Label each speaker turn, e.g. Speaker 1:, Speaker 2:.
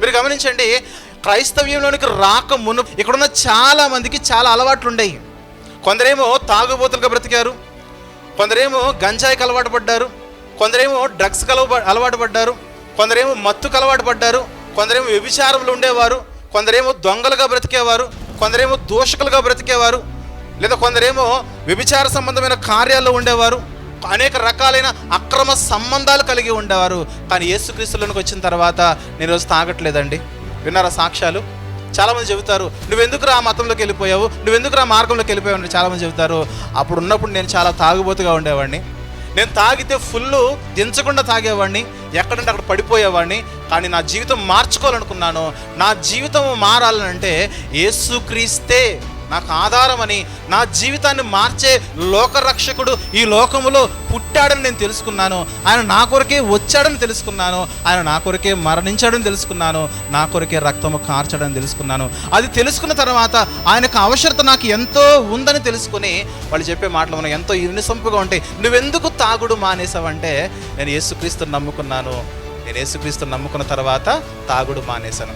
Speaker 1: మీరు గమనించండి క్రైస్తవ్యంలోనికి రాక మును ఇక్కడున్న చాలా మందికి చాలా అలవాట్లు ఉండేవి కొందరేమో తాగుబోతులుగా బ్రతికారు కొందరేమో గంజాయికి అలవాటు పడ్డారు కొందరేమో డ్రగ్స్ కలవ అలవాటు పడ్డారు కొందరేమో మత్తుకు అలవాటు పడ్డారు కొందరేమో వ్యభిచారంలో ఉండేవారు కొందరేమో దొంగలుగా బ్రతికేవారు కొందరేమో దోషకులుగా బ్రతికేవారు లేదా కొందరేమో వ్యభిచార సంబంధమైన కార్యాల్లో ఉండేవారు అనేక రకాలైన అక్రమ సంబంధాలు కలిగి ఉండేవారు. కానీ యేసుక్రీస్తులోనికి వచ్చిన తర్వాత నేను రోజు తాగట్లేదండి. విన్నారా సాక్ష్యాలు? చాలామంది చెబుతారు నువ్వెందుకు రా మతంలోకి వెళ్ళిపోయావు? నువ్వెందుకు రా మార్గంలోకి వెళ్ళిపోయావు? అని చాలామంది చెబుతారు. అప్పుడు ఉన్నప్పుడు నేను చాలా తాగుబోతుగా ఉండేవాడిని. నేను తాగితే ఫుల్ దించకుండా తాగేవాడిని ఎక్కడంటే అక్కడ పడిపోయేవాడిని. కానీ నా జీవితం మార్చుకోవాలనుకున్నాను. నా జీవితం మారాలనంటే యేసుక్రీస్తే. నాకు ఆధారమని నా జీవితాన్ని మార్చే లోకరక్షకుడు ఈ లోకములో పుట్టాడని నేను తెలుసుకున్నాను. ఆయన నా కొరకే వచ్చాడని తెలుసుకున్నాను. ఆయన నా కొరకే మరణించాడని తెలుసుకున్నాను. నా కొరకే రక్తము కార్చడని తెలుసుకున్నాను. అది తెలుసుకున్న తర్వాత ఆయనకు అవసరత నాకు ఎంతో ఉందని తెలుసుకుని వాళ్ళు చెప్పే మాటలు మనం ఎంతో యూనిసంపుగా ఉంటాయి. నువ్వెందుకు తాగుడు మానేసావంటే నేను యేసుక్రీస్తుని నమ్ముకున్నాను. నేను యేసుక్రీస్తుని నమ్ముకున్న తర్వాత తాగుడు మానేశాను.